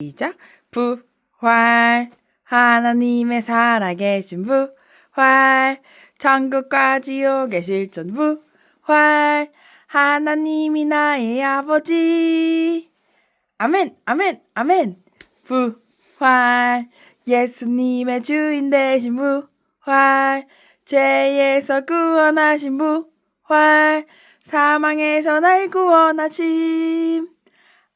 시작. 부활. 하나님의 살아계신 부활. 천국과 지옥의 실존 부활. 하나님이 나의 아버지. 아멘, 아멘, 아멘. 부활. 예수님의 주인 되신 부활. 죄에서 구원하신 부활. 사망에서 날 구원하심.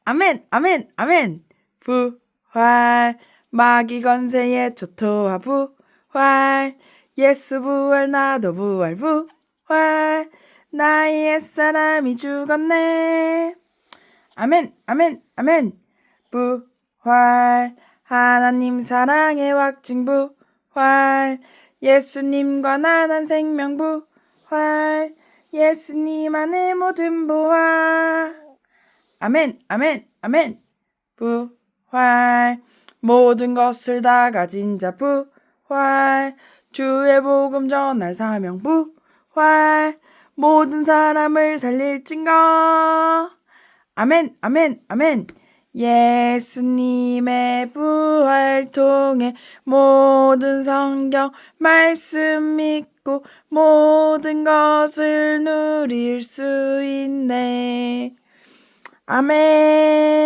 아멘, 아멘, 아멘. 부활. 마귀 건세의 초토화 부활. 예수 부활, 나도 부활, 부활. 나의 옛사람이 죽었네. 아멘, 아멘, 아멘. 부활. 하나님 사랑의 확증 부활. 예수님과 나난 생명 부활. 예수님 안에 모든 부활. 아멘, 아멘, 아멘. 부활. 모든 것을 다 가진 자 부활. 주의 복음 전할 사명 부활. 모든 사람을 살릴 증거. 아멘, 아멘, 아멘. 예수님의 부활 통해 모든 성경 말씀 믿고 모든 것을 누릴 수 있네. 아멘.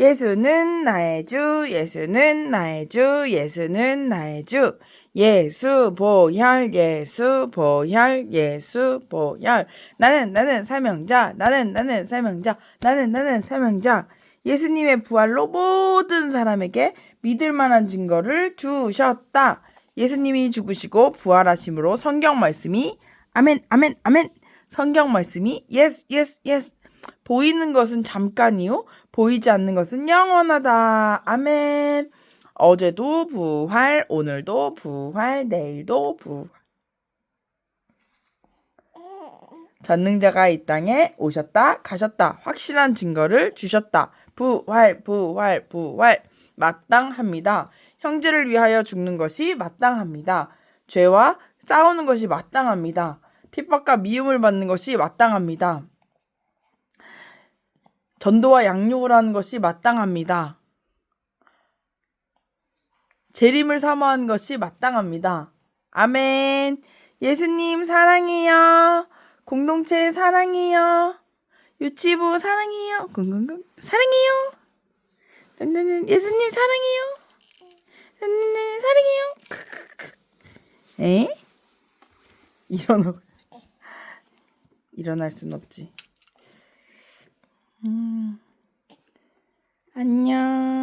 예수는 나의 주, 예수는 나의 주, 예수는 나의 주. 예수 보혈, 예수 보혈, 예수 보혈. 나는 나는 사명자, 나는 나는 사명자, 나는 나는 사명자. 예수님의 부활로 모든 사람에게 믿을 만한 증거를 주셨다. 예수님이 죽으시고 부활하심으로 성경 말씀이 아멘, 아멘, 아멘. 성경 말씀이 yes, yes. 보이는 것은 잠깐이요. 보이지 않는 것은 영원하다. 아멘. 어제도 부활, 오늘도 부활, 내일도 부활. 전능자가 이 땅에 오셨다, 가셨다, 확실한 증거를 주셨다. 부활, 부활, 부활. 마땅합니다. 형제를 위하여 죽는 것이 마땅합니다. 죄와 싸우는 것이 마땅합니다. 핍박과 미움을 받는 것이 마땅합니다. 전도와 양육을 하는 것이 마땅합니다. 재림을 사모하는 것이 마땅합니다. 아멘. 예수님 사랑해요. 공동체 사랑해요. 유치부 사랑해요. 쿵쿵쿵 사랑해요. 예수님 사랑해요. 사랑해요. 에? 일어나. 일어날 순 없지. 음. 안녕.